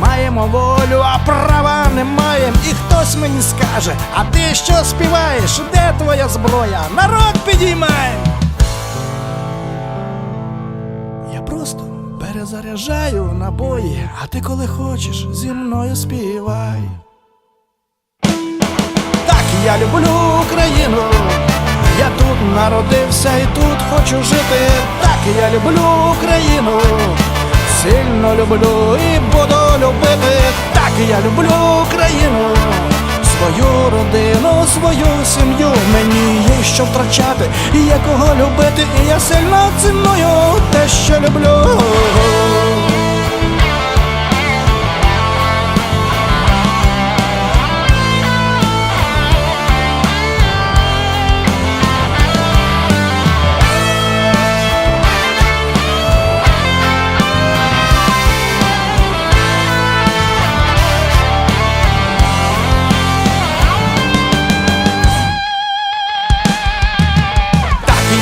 Маємо волю, а права не маємо. І хтось мені скаже, а ти що співаєш? Де твоя зброя? Народ підіймай! Я просто перезаряджаю набої, а ти коли хочеш зі мною співай. Так я люблю Україну. Я тут народився і тут хочу жити. Так я люблю Україну. Сильно люблю і буду любити. Так я люблю Україну. Свою родину, свою сім'ю. Мені є що втрачати, і є кого любити, і я сильно ціную те, що люблю.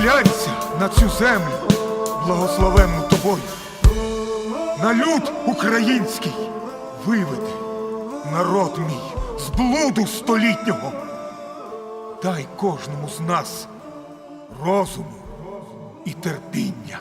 зглянься на цю землю, благословенну тобою. На люд український виведи народ мій з блуду столітнього. Дай кожному з нас розуму і терпіння.